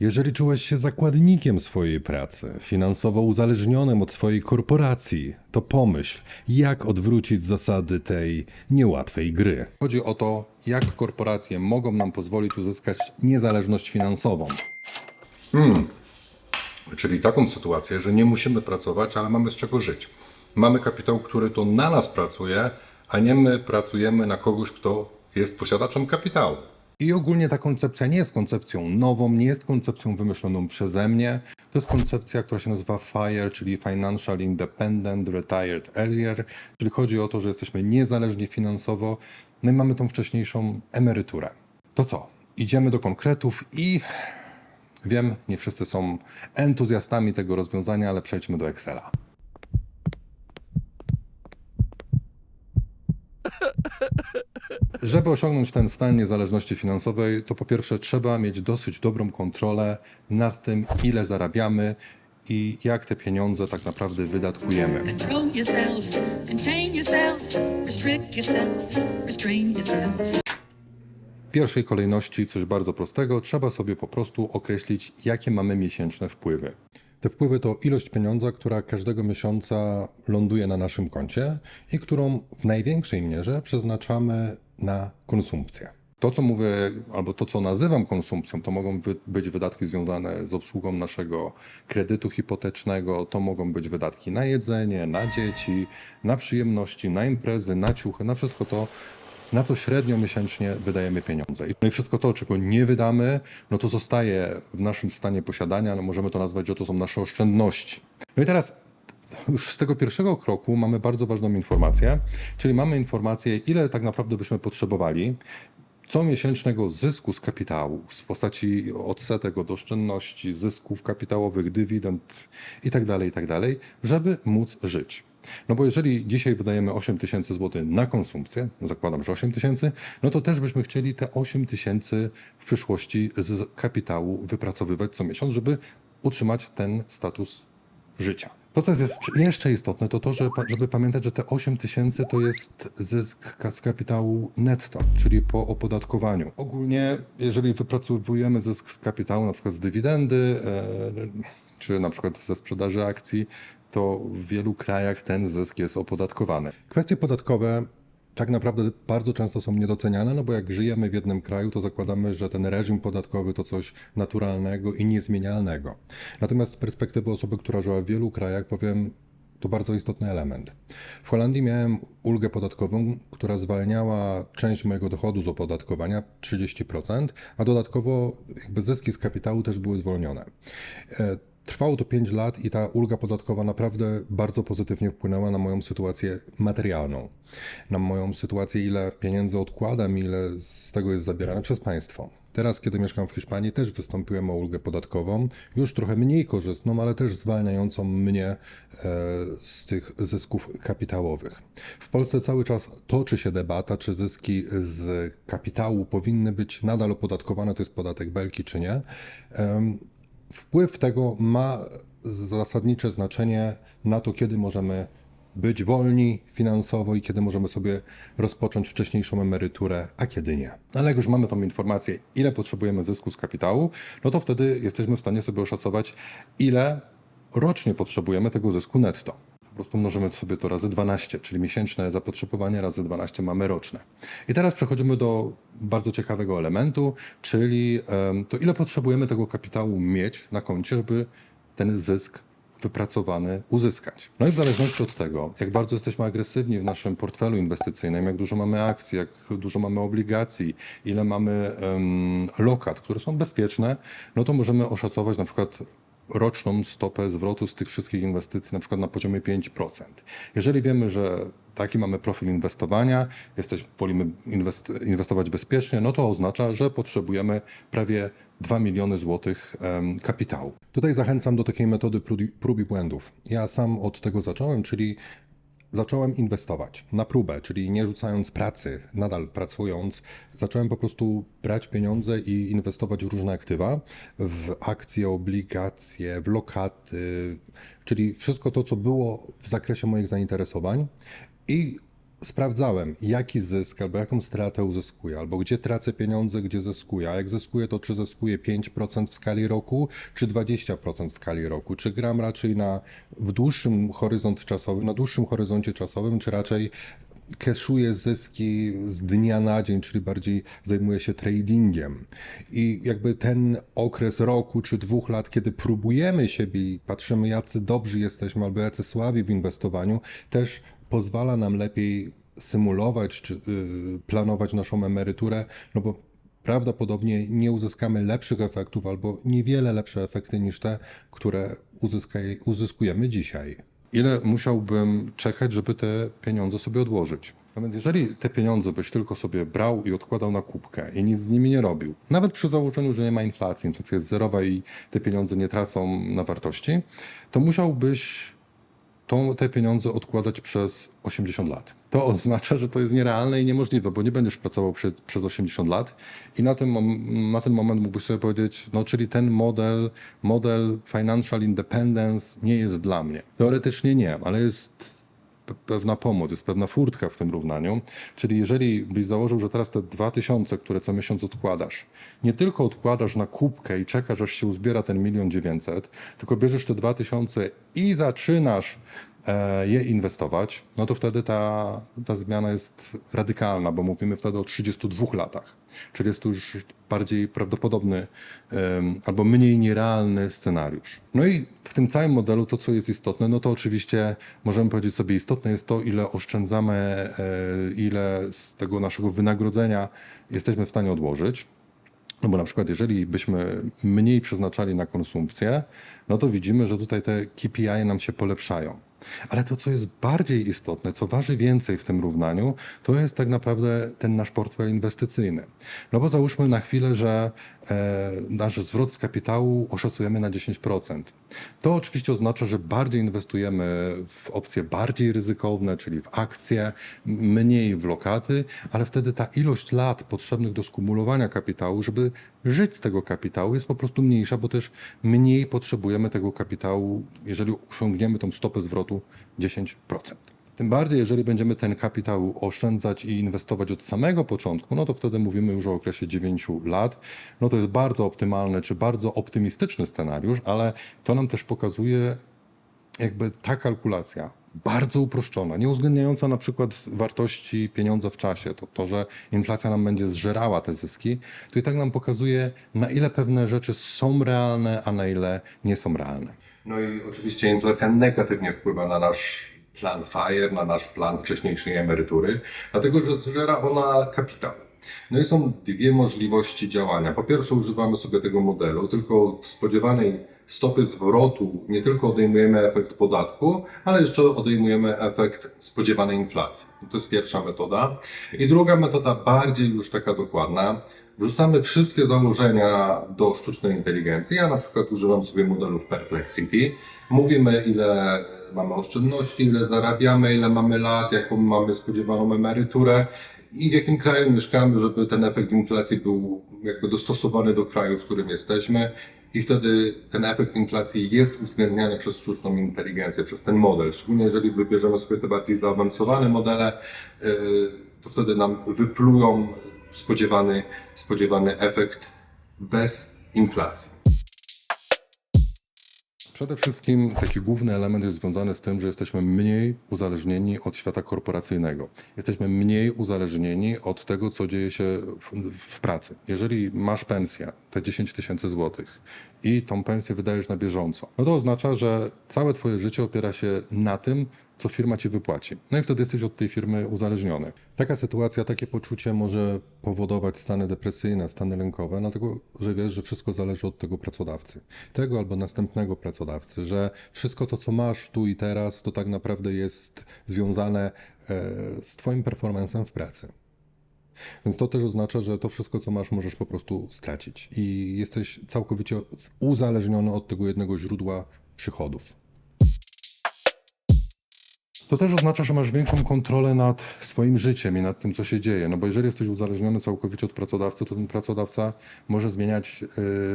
Jeżeli czułeś się zakładnikiem swojej pracy, finansowo uzależnionym od swojej korporacji, to pomyśl, jak odwrócić zasady tej niełatwej gry. Chodzi o to, jak korporacje mogą nam pozwolić uzyskać niezależność finansową. Czyli taką sytuację, że nie musimy pracować, ale mamy z czego żyć. Mamy kapitał, który to na nas pracuje, a nie my pracujemy na kogoś, kto jest posiadaczem kapitału. I ogólnie ta koncepcja nie jest koncepcją nową, nie jest koncepcją wymyśloną przeze mnie. To jest koncepcja, która się nazywa FIRE, czyli Financial Independent Retired Earlier, czyli chodzi o to, że jesteśmy niezależni finansowo, no i mamy tą wcześniejszą emeryturę. To co? Idziemy do konkretów i Wiem, nie wszyscy są entuzjastami tego rozwiązania, ale przejdźmy do Excela. Żeby osiągnąć ten stan niezależności finansowej, to po pierwsze trzeba mieć dosyć dobrą kontrolę nad tym, ile zarabiamy i jak te pieniądze tak naprawdę wydatkujemy. W pierwszej kolejności coś bardzo prostego, trzeba sobie po prostu określić, jakie mamy miesięczne wpływy. Te wpływy to ilość pieniądza, która każdego miesiąca ląduje na naszym koncie i którą w największej mierze przeznaczamy na konsumpcję. To, co mówię, albo to, co nazywam konsumpcją, to mogą być wydatki związane z obsługą naszego kredytu hipotecznego, to mogą być wydatki na jedzenie, na dzieci, na przyjemności, na imprezy, na ciuchy, na wszystko to, na co średnio miesięcznie wydajemy pieniądze. No i wszystko to, czego nie wydamy, no to zostaje w naszym stanie posiadania, no możemy to nazwać, że to są nasze oszczędności. No i teraz już z tego pierwszego kroku mamy bardzo ważną informację, czyli mamy informację, ile tak naprawdę byśmy potrzebowali co miesięcznego zysku z kapitału w postaci odsetek od oszczędności, zysków kapitałowych, dywidend itd., itd., żeby móc żyć. No bo jeżeli dzisiaj wydajemy 8 tysięcy złotych na konsumpcję, zakładam, że 8 tysięcy, no to też byśmy chcieli te 8 tysięcy w przyszłości z kapitału wypracowywać co miesiąc, żeby utrzymać ten status życia. To, co jest jeszcze istotne, to to, że, żeby pamiętać, że te 8 tysięcy to jest zysk z kapitału netto, czyli po opodatkowaniu. Ogólnie, jeżeli wypracowujemy zysk z kapitału, na przykład z dywidendy, e, czy na przykład ze sprzedaży akcji, to w wielu krajach ten zysk jest opodatkowany. Kwestie podatkowe tak naprawdę bardzo często są niedoceniane, no bo jak żyjemy w jednym kraju, to zakładamy, że ten reżim podatkowy to coś naturalnego i niezmienialnego. Natomiast z perspektywy osoby, która żyła w wielu krajach, powiem, to bardzo istotny element. W Holandii miałem ulgę podatkową, która zwalniała część mojego dochodu z opodatkowania 30%, a dodatkowo jakby zyski z kapitału też były zwolnione. Trwało to 5 lat i ta ulga podatkowa naprawdę bardzo pozytywnie wpłynęła na moją sytuację materialną. Na moją sytuację, ile pieniędzy odkładam, ile z tego jest zabierane przez państwo. Teraz, kiedy mieszkam w Hiszpanii, też wystąpiłem o ulgę podatkową, już trochę mniej korzystną, ale też zwalniającą mnie e, z tych zysków kapitałowych. W Polsce cały czas toczy się debata, czy zyski z kapitału powinny być nadal opodatkowane, to jest podatek belki, czy nie. Wpływ tego ma zasadnicze znaczenie na to, kiedy możemy być wolni finansowo i kiedy możemy sobie rozpocząć wcześniejszą emeryturę, a kiedy nie. Ale jak już mamy tą informację, ile potrzebujemy zysku z kapitału, no to wtedy jesteśmy w stanie sobie oszacować, ile rocznie potrzebujemy tego zysku netto. Prostu mnożymy sobie to razy 12, czyli miesięczne zapotrzebowanie razy 12 mamy roczne. I teraz przechodzimy do bardzo ciekawego elementu, czyli to ile potrzebujemy tego kapitału mieć na koncie, żeby ten zysk wypracowany uzyskać. No i w zależności od tego, jak bardzo jesteśmy agresywni w naszym portfelu inwestycyjnym, jak dużo mamy akcji, jak dużo mamy obligacji, ile mamy em, lokat, które są bezpieczne, no to możemy oszacować na przykład roczną stopę zwrotu z tych wszystkich inwestycji na przykład na poziomie 5%. Jeżeli wiemy, że taki mamy profil inwestowania, jesteś, wolimy inwest, inwestować bezpiecznie, no to oznacza, że potrzebujemy prawie 2 miliony złotych em, kapitału. Tutaj zachęcam do takiej metody prób i błędów. Ja sam od tego zacząłem, czyli zacząłem inwestować na próbę, czyli nie rzucając pracy, nadal pracując, zacząłem po prostu brać pieniądze i inwestować w różne aktywa, w akcje, obligacje, w lokaty, czyli wszystko to, co było w zakresie moich zainteresowań. I sprawdzałem, jaki zysk albo jaką stratę uzyskuję, albo gdzie tracę pieniądze, gdzie zyskuję. A jak zyskuję, to czy zyskuję 5% w skali roku, czy 20% w skali roku? Czy gram raczej na w dłuższym horyzont czasowy, na dłuższym horyzoncie czasowym, czy raczej keszuję zyski z dnia na dzień, czyli bardziej zajmuję się tradingiem. I jakby ten okres roku czy dwóch lat, kiedy próbujemy siebie i patrzymy, jacy dobrzy jesteśmy albo jacy słabi w inwestowaniu, też pozwala nam lepiej symulować czy yy, planować naszą emeryturę, no bo prawdopodobnie nie uzyskamy lepszych efektów albo niewiele lepsze efekty niż te, które uzyskujemy dzisiaj. Ile musiałbym czekać, żeby te pieniądze sobie odłożyć? No więc jeżeli te pieniądze byś tylko sobie brał i odkładał na kubkę i nic z nimi nie robił, nawet przy założeniu, że nie ma inflacji, inflacja jest zerowa i te pieniądze nie tracą na wartości, to musiałbyś tą, te pieniądze odkładać przez 80 lat. To oznacza, że to jest nierealne i niemożliwe, bo nie będziesz pracował przy, przez 80 lat i na ten, na ten moment mógłbyś sobie powiedzieć, no czyli ten model, model financial independence nie jest dla mnie. Teoretycznie nie, ale jest pewna pomoc, jest pewna furtka w tym równaniu. Czyli jeżeli byś założył, że teraz te 2000, które co miesiąc odkładasz, nie tylko odkładasz na kubkę i czekasz, aż się uzbiera ten milion dziewięćset, tylko bierzesz te 2000 i zaczynasz je inwestować, no to wtedy ta, ta zmiana jest radykalna, bo mówimy wtedy o 32 latach. Czyli jest to już bardziej prawdopodobny albo mniej nierealny scenariusz. No i w tym całym modelu to, co jest istotne, no to oczywiście możemy powiedzieć sobie, istotne jest to, ile oszczędzamy, e, ile z tego naszego wynagrodzenia jesteśmy w stanie odłożyć. No bo na przykład, jeżeli byśmy mniej przeznaczali na konsumpcję, no to widzimy, że tutaj te KPI nam się polepszają. Ale to, co jest bardziej istotne, co waży więcej w tym równaniu, to jest tak naprawdę ten nasz portfel inwestycyjny. No bo załóżmy na chwilę, że e, nasz zwrot z kapitału oszacujemy na 10%. To oczywiście oznacza, że bardziej inwestujemy w opcje bardziej ryzykowne, czyli w akcje, mniej w lokaty, ale wtedy ta ilość lat potrzebnych do skumulowania kapitału, żeby żyć z tego kapitału, jest po prostu mniejsza, bo też mniej potrzebujemy tego kapitału, jeżeli osiągniemy tą stopę zwrotu 10%. Tym bardziej, jeżeli będziemy ten kapitał oszczędzać i inwestować od samego początku, no to wtedy mówimy już o okresie 9 lat. No to jest bardzo optymalny czy bardzo optymistyczny scenariusz, ale to nam też pokazuje, jakby ta kalkulacja bardzo uproszczona, nie uwzględniająca na przykład wartości pieniądza w czasie, to, to, że inflacja nam będzie zżerała te zyski, to i tak nam pokazuje, na ile pewne rzeczy są realne, a na ile nie są realne. No i oczywiście inflacja negatywnie wpływa na nasz plan FIRE, na nasz plan wcześniejszej emerytury, dlatego że zżera ona kapitał. No i są dwie możliwości działania. Po pierwsze używamy sobie tego modelu, tylko w spodziewanej stopy zwrotu nie tylko odejmujemy efekt podatku, ale jeszcze odejmujemy efekt spodziewanej inflacji. To jest pierwsza metoda. I druga metoda, bardziej już taka dokładna. Wrzucamy wszystkie założenia do sztucznej inteligencji. Ja na przykład używam sobie modelów Perplexity. Mówimy, ile mamy oszczędności, ile zarabiamy, ile mamy lat, jaką mamy spodziewaną emeryturę i w jakim kraju mieszkamy, żeby ten efekt inflacji był jakby dostosowany do kraju, w którym jesteśmy. I wtedy ten efekt inflacji jest uwzględniany przez sztuczną inteligencję, przez ten model. Szczególnie jeżeli wybierzemy sobie te bardziej zaawansowane modele, yy, to wtedy nam wyplują spodziewany, spodziewany efekt bez inflacji. Przede wszystkim taki główny element jest związany z tym, że jesteśmy mniej uzależnieni od świata korporacyjnego. Jesteśmy mniej uzależnieni od tego, co dzieje się w, w pracy. Jeżeli masz pensję, te 10 tysięcy złotych i tą pensję wydajesz na bieżąco, no to oznacza, że całe twoje życie opiera się na tym, co firma ci wypłaci. No i wtedy jesteś od tej firmy uzależniony. Taka sytuacja, takie poczucie może powodować stany depresyjne, stany lękowe, dlatego że wiesz, że wszystko zależy od tego pracodawcy. Tego albo następnego pracodawcy, że wszystko to, co masz tu i teraz, to tak naprawdę jest związane e, z twoim performancem w pracy. Więc to też oznacza, że to wszystko, co masz, możesz po prostu stracić. I jesteś całkowicie uzależniony od tego jednego źródła przychodów. To też oznacza, że masz większą kontrolę nad swoim życiem i nad tym, co się dzieje. No bo jeżeli jesteś uzależniony całkowicie od pracodawcy, to ten pracodawca może zmieniać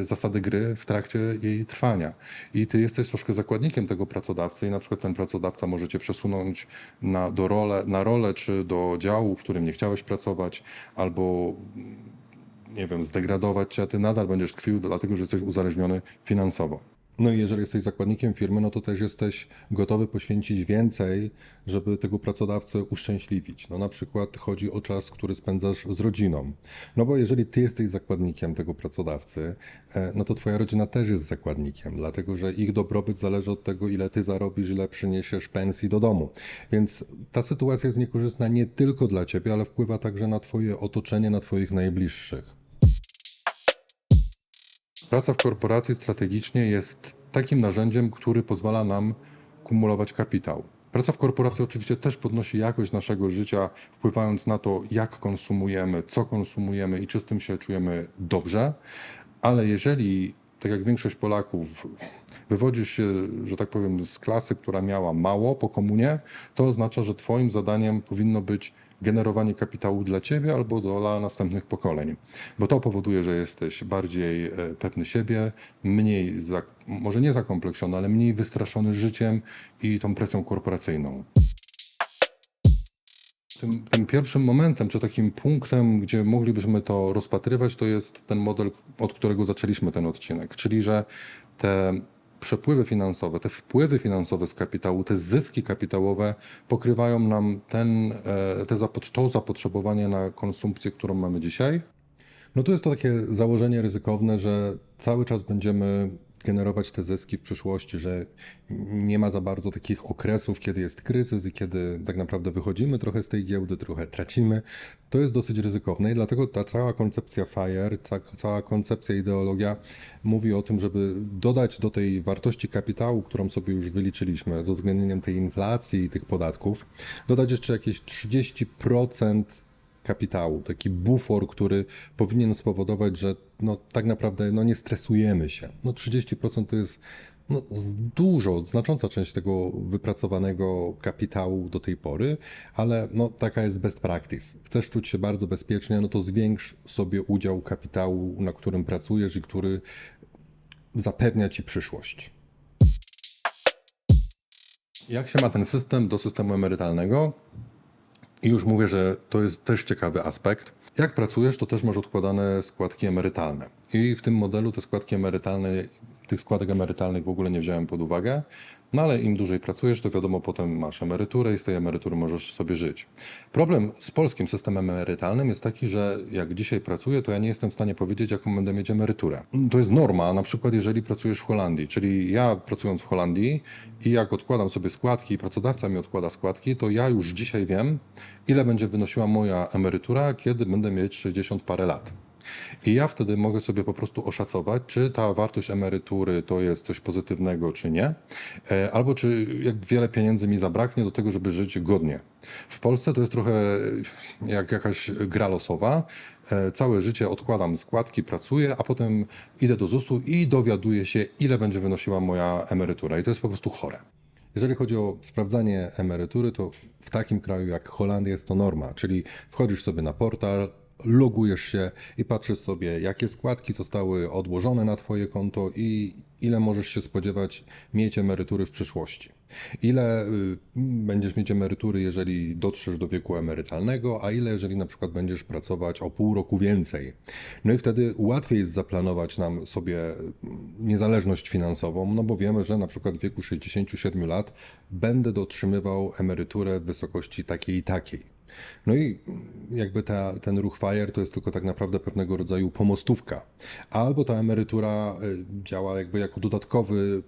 y, zasady gry w trakcie jej trwania. I ty jesteś troszkę zakładnikiem tego pracodawcy i na przykład ten pracodawca może cię przesunąć na, do role, na rolę czy do działu, w którym nie chciałeś pracować, albo nie wiem, zdegradować cię, a ty nadal będziesz tkwił, dlatego że jesteś uzależniony finansowo. No i jeżeli jesteś zakładnikiem firmy, no to też jesteś gotowy poświęcić więcej, żeby tego pracodawcę uszczęśliwić. No na przykład chodzi o czas, który spędzasz z rodziną. No bo jeżeli ty jesteś zakładnikiem tego pracodawcy, e, no to twoja rodzina też jest zakładnikiem, dlatego że ich dobrobyt zależy od tego, ile ty zarobisz, ile przyniesiesz pensji do domu. Więc ta sytuacja jest niekorzystna nie tylko dla ciebie, ale wpływa także na twoje otoczenie, na twoich najbliższych. Praca w korporacji strategicznie jest takim narzędziem, który pozwala nam kumulować kapitał. Praca w korporacji oczywiście też podnosi jakość naszego życia, wpływając na to, jak konsumujemy, co konsumujemy i czy z tym się czujemy dobrze, ale jeżeli, tak jak większość Polaków, wywodzisz się, że tak powiem, z klasy, która miała mało po komunie, to oznacza, że Twoim zadaniem powinno być generowanie kapitału dla ciebie albo dla następnych pokoleń. Bo to powoduje, że jesteś bardziej e, pewny siebie, mniej, za, może nie zakompleksiony, ale mniej wystraszony życiem i tą presją korporacyjną. Tym, tym pierwszym momentem, czy takim punktem, gdzie moglibyśmy to rozpatrywać, to jest ten model, od którego zaczęliśmy ten odcinek, czyli że te przepływy finansowe, te wpływy finansowe z kapitału, te zyski kapitałowe pokrywają nam ten, e, te to zapotrzebowanie na konsumpcję, którą mamy dzisiaj. No to jest to takie założenie ryzykowne, że cały czas będziemy generować te zyski w przyszłości, że nie ma za bardzo takich okresów, kiedy jest kryzys i kiedy tak naprawdę wychodzimy trochę z tej giełdy, trochę tracimy. To jest dosyć ryzykowne i dlatego ta cała koncepcja FIRE, ca cała koncepcja, ideologia mówi o tym, żeby dodać do tej wartości kapitału, którą sobie już wyliczyliśmy z uwzględnieniem tej inflacji i tych podatków, dodać jeszcze jakieś 30% kapitału, taki bufor, który powinien spowodować, że no, tak naprawdę no, nie stresujemy się. No, 30% to jest no, dużo, znacząca część tego wypracowanego kapitału do tej pory, ale no, taka jest best practice. Chcesz czuć się bardzo bezpiecznie, no to zwiększ sobie udział kapitału, na którym pracujesz i który zapewnia ci przyszłość. Jak się ma ten system do systemu emerytalnego? I już mówię, że to jest też ciekawy aspekt. Jak pracujesz, to też masz odkładane składki emerytalne. I w tym modelu te składki emerytalne, tych składek emerytalnych w ogóle nie wziąłem pod uwagę. No ale im dłużej pracujesz, to wiadomo, potem masz emeryturę i z tej emerytury możesz sobie żyć. Problem z polskim systemem emerytalnym jest taki, że jak dzisiaj pracuję, to ja nie jestem w stanie powiedzieć, jaką będę mieć emeryturę. To jest norma, na przykład jeżeli pracujesz w Holandii, czyli ja pracując w Holandii i jak odkładam sobie składki i pracodawca mi odkłada składki, to ja już dzisiaj wiem, ile będzie wynosiła moja emerytura, kiedy będę mieć 60 parę lat. I ja wtedy mogę sobie po prostu oszacować, czy ta wartość emerytury to jest coś pozytywnego, czy nie, e, albo czy jak wiele pieniędzy mi zabraknie do tego, żeby żyć godnie. W Polsce to jest trochę jak jakaś gra losowa. E, Całe życie odkładam składki, pracuję, a potem idę do ZUS-u i dowiaduję się, ile będzie wynosiła moja emerytura. I to jest po prostu chore. Jeżeli chodzi o sprawdzanie emerytury, to w takim kraju jak Holandia jest to norma, czyli wchodzisz sobie na portal, logujesz się i patrzysz sobie, jakie składki zostały odłożone na Twoje konto i ile możesz się spodziewać mieć emerytury w przyszłości. Ile y, będziesz mieć emerytury, jeżeli dotrzesz do wieku emerytalnego, a ile, jeżeli na przykład będziesz pracować o pół roku więcej. No i wtedy łatwiej jest zaplanować nam sobie y, niezależność finansową, no bo wiemy, że na przykład w wieku 67 lat będę dotrzymywał emeryturę w wysokości takiej i takiej. No i jakby ta, ten ruch FIRE to jest tylko tak naprawdę pewnego rodzaju pomostówka. Albo ta emerytura y, działa jakby jako dodatkowy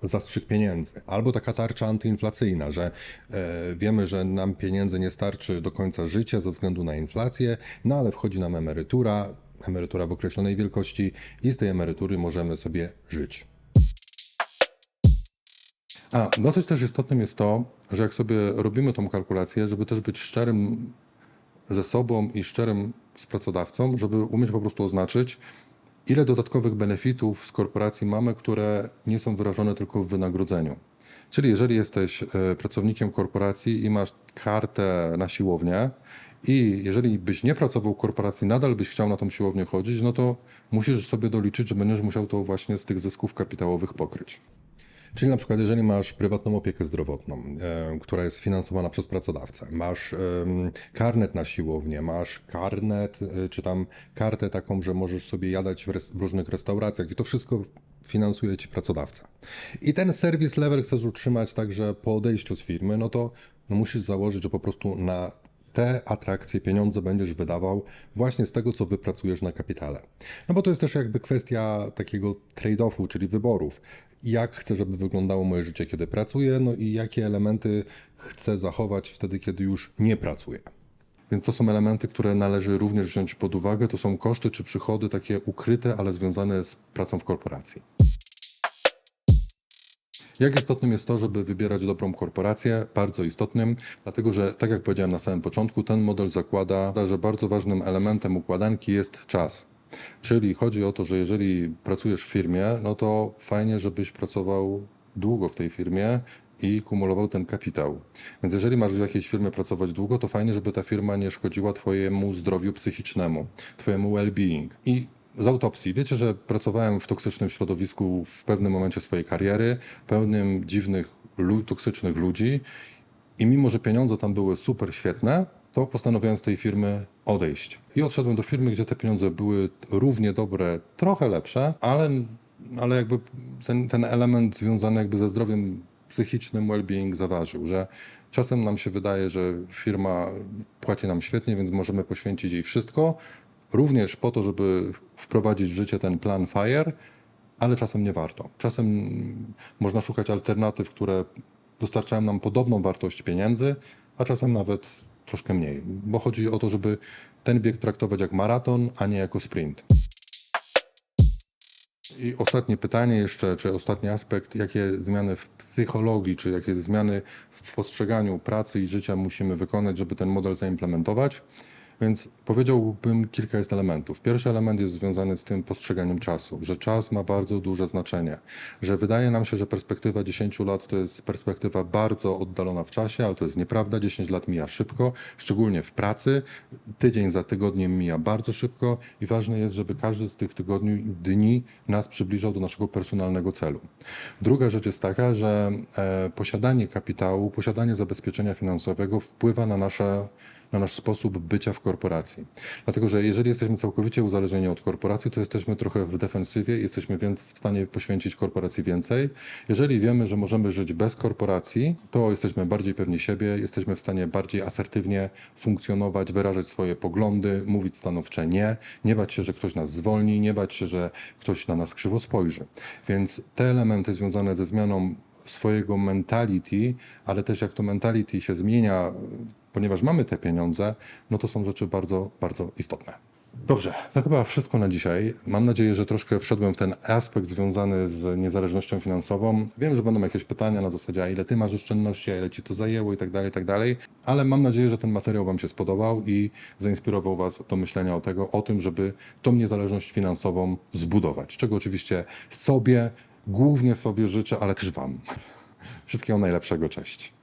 zastrzyk pieniędzy, albo taka tarcza antyinflacyjna, że e, wiemy, że nam pieniędzy nie starczy do końca życia ze względu na inflację, no ale wchodzi nam emerytura, emerytura w określonej wielkości i z tej emerytury możemy sobie żyć. A dosyć też istotnym jest to, że jak sobie robimy tą kalkulację, żeby też być szczerym ze sobą i szczerym z pracodawcą, żeby umieć po prostu oznaczyć, ile dodatkowych benefitów z korporacji mamy, które nie są wyrażone tylko w wynagrodzeniu. Czyli jeżeli jesteś e, pracownikiem korporacji i masz kartę na siłownię i jeżeli byś nie pracował w korporacji, nadal byś chciał na tą siłownię chodzić, no to musisz sobie doliczyć, że będziesz musiał to właśnie z tych zysków kapitałowych pokryć. Czyli na przykład, jeżeli masz prywatną opiekę zdrowotną, e, która jest finansowana przez pracodawcę, masz em, karnet na siłownię, masz karnet, e, czy tam kartę taką, że możesz sobie jadać w, res- w różnych restauracjach i to wszystko finansuje ci pracodawca. I ten service level chcesz utrzymać także po odejściu z firmy, no to no musisz założyć, że po prostu na te atrakcje, pieniądze będziesz wydawał właśnie z tego, co wypracujesz na kapitale. No bo to jest też jakby kwestia takiego trade-offu, czyli wyborów. Jak chcę, żeby wyglądało moje życie, kiedy pracuję, no i jakie elementy chcę zachować wtedy, kiedy już nie pracuję. Więc to są elementy, które należy również wziąć pod uwagę. To są koszty czy przychody takie ukryte, ale związane z pracą w korporacji. Jak istotnym jest to, żeby wybierać dobrą korporację? Bardzo istotnym, dlatego że, tak jak powiedziałem na samym początku, ten model zakłada, że bardzo ważnym elementem układanki jest czas. Czyli chodzi o to, że jeżeli pracujesz w firmie, no to fajnie, żebyś pracował długo w tej firmie i kumulował ten kapitał. Więc jeżeli masz w jakiejś firmie pracować długo, to fajnie, żeby ta firma nie szkodziła twojemu zdrowiu psychicznemu, twojemu well-being. I z autopsji. Wiecie, że pracowałem w toksycznym środowisku w pewnym momencie swojej kariery, pełnym dziwnych, toksycznych ludzi i mimo, że pieniądze tam były super świetne, to postanowiłem z tej firmy odejść. I odszedłem do firmy, gdzie te pieniądze były równie dobre, trochę lepsze, ale, ale jakby ten, ten element związany jakby ze zdrowiem psychicznym, well-being zaważył, że czasem nam się wydaje, że firma płaci nam świetnie, więc możemy poświęcić jej wszystko, również po to, żeby wprowadzić w życie ten plan FIRE, ale czasem nie warto. Czasem można szukać alternatyw, które dostarczają nam podobną wartość pieniędzy, a czasem nawet troszkę mniej, bo chodzi o to, żeby ten bieg traktować jak maraton, a nie jako sprint. I ostatnie pytanie jeszcze, czy ostatni aspekt, jakie zmiany w psychologii, czy jakie zmiany w postrzeganiu pracy i życia musimy wykonać, żeby ten model zaimplementować? Więc powiedziałbym kilka jest elementów. Pierwszy element jest związany z tym postrzeganiem czasu, że czas ma bardzo duże znaczenie, że wydaje nam się, że perspektywa 10 lat to jest perspektywa bardzo oddalona w czasie, ale to jest nieprawda. 10 lat mija szybko, szczególnie w pracy. Tydzień za tygodniem mija bardzo szybko i ważne jest, żeby każdy z tych tygodni, dni nas przybliżał do naszego personalnego celu. Druga rzecz jest taka, że e, posiadanie kapitału, posiadanie zabezpieczenia finansowego wpływa na nasze na nasz sposób bycia w korporacji. Dlatego, że jeżeli jesteśmy całkowicie uzależnieni od korporacji, to jesteśmy trochę w defensywie, jesteśmy więc w stanie poświęcić korporacji więcej. Jeżeli wiemy, że możemy żyć bez korporacji, to jesteśmy bardziej pewni siebie, jesteśmy w stanie bardziej asertywnie funkcjonować, wyrażać swoje poglądy, mówić stanowcze nie, nie bać się, że ktoś nas zwolni, nie bać się, że ktoś na nas krzywo spojrzy. Więc te elementy związane ze zmianą swojego mentality, ale też jak to mentality się zmienia, ponieważ mamy te pieniądze, no to są rzeczy bardzo, bardzo istotne. Dobrze, to chyba wszystko na dzisiaj. Mam nadzieję, że troszkę wszedłem w ten aspekt związany z niezależnością finansową. Wiem, że będą jakieś pytania na zasadzie, a ile ty masz oszczędności, a ile ci to zajęło i tak dalej, i tak dalej, ale mam nadzieję, że ten materiał wam się spodobał i zainspirował was do myślenia o, tego, o tym, żeby tą niezależność finansową zbudować, czego oczywiście sobie, głównie sobie życzę, ale też wam. Wszystkiego najlepszego, cześć.